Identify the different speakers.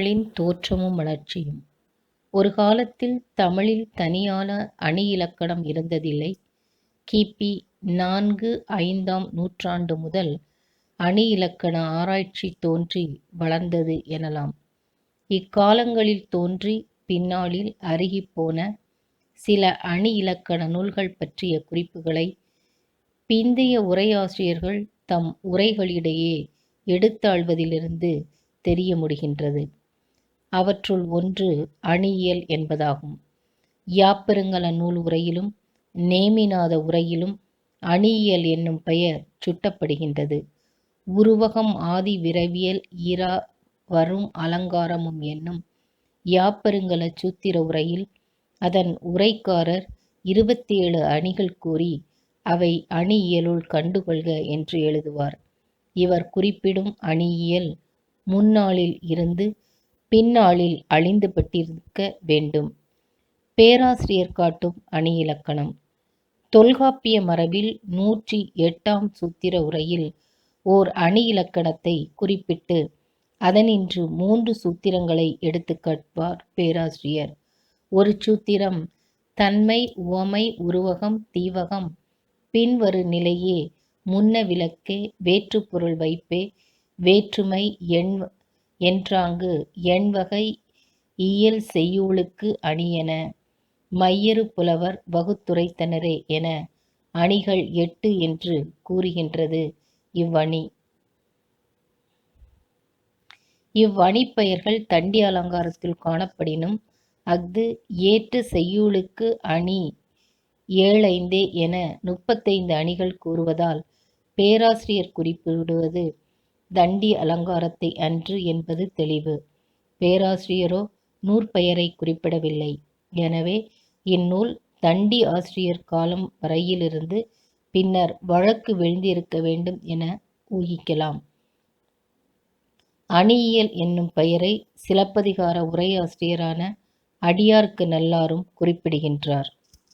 Speaker 1: தமிழின் தோற்றமும் வளர்ச்சியும். ஒரு காலத்தில் தமிழில் தனியான அணி இலக்கணம் இருந்ததில்லை. கிபி நான்கு ஐந்தாம் நூற்றாண்டு முதல் அணி இலக்கண ஆராய்ச்சி தோன்றி வளர்ந்தது எனலாம். இக்காலங்களில் தோன்றி பின்னாளில் அருகிப்போன சில அணி இலக்கண நூல்கள் பற்றிய குறிப்புகளை பிந்தைய உரையாசிரியர்கள் தம் உரைகளிடையே எடுத்தாள்வதிலிருந்து தெரிய முடிகின்றது. அவற்றுள் ஒன்று அணியியல் என்பதாகும். யாப்பருங்கல நூல் உரையிலும் நேமிநாத உரையிலும் அணியியல் என்னும் பெயர் சுட்டப்படுகின்றது. உருவகம் ஆதி விரவியல் ஈரா வரும் அலங்காரமும் என்னும் யாப்பருங்கல சூத்திர உரையில் அதன் உரைக்காரர் இருபத்தி ஏழு அணிகள் கூறி அவை அணியியலுள் கண்டுகொள்க என்று எழுதுவார். இவர் குறிப்பிடும் அணியியல் முன்னாளில் இருந்து பின்னாளில் அழிந்துபட்டிருக்க வேண்டும். பேராசிரியர் காட்டும் அணி இலக்கணம் தொல்காப்பிய மரபில் நூற்றி எட்டாம் சூத்திர உரையில் ஓர் அணி இலக்கணத்தை குறிப்பிட்டு அதனின்று மூன்று சூத்திரங்களை எடுத்து பேராசிரியர். ஒரு சூத்திரம் தன்மை உவமை உருவகம் தீவகம் பின்வரு நிலையே முன்ன விளக்கே வேற்றுப்பொருள் வைப்பே வேற்றுமை எண் என்றாங்கு எண்வகை இயல் செய்யுளுக்கு அணியென மையறு புலவர் வகுத்துரைத்தனரே என அணிகள் எட்டு என்று கூறுகின்றது இவ்வணி. இவ்வணிப்பெயர்கள் தண்டி அலங்காரத்தில் காணப்படினும் அஃது ஏற்று செய்யுளுக்கு அணி ஏழைந்தே என முப்பத்தைந்து அணிகள் கூறுவதால் பேராசிரியர் குறிப்பிடுவது தண்டி அலங்காரத்தை அன்று என்பது தெளிவு. பேராசிரியரோ நூற்பெயரை குறிப்பிடவில்லை. எனவே இந்நூல் தண்டி ஆசிரியர் காலம் வரையிலிருந்து பின்னர் வழக்கு விழுந்திருக்க வேண்டும் என ஊகிக்கலாம். அணியியல் என்னும் பெயரை சிலப்பதிகார உரையாசிரியரான அடியார்க்கு நல்லாரும் குறிப்பிடுகின்றார்.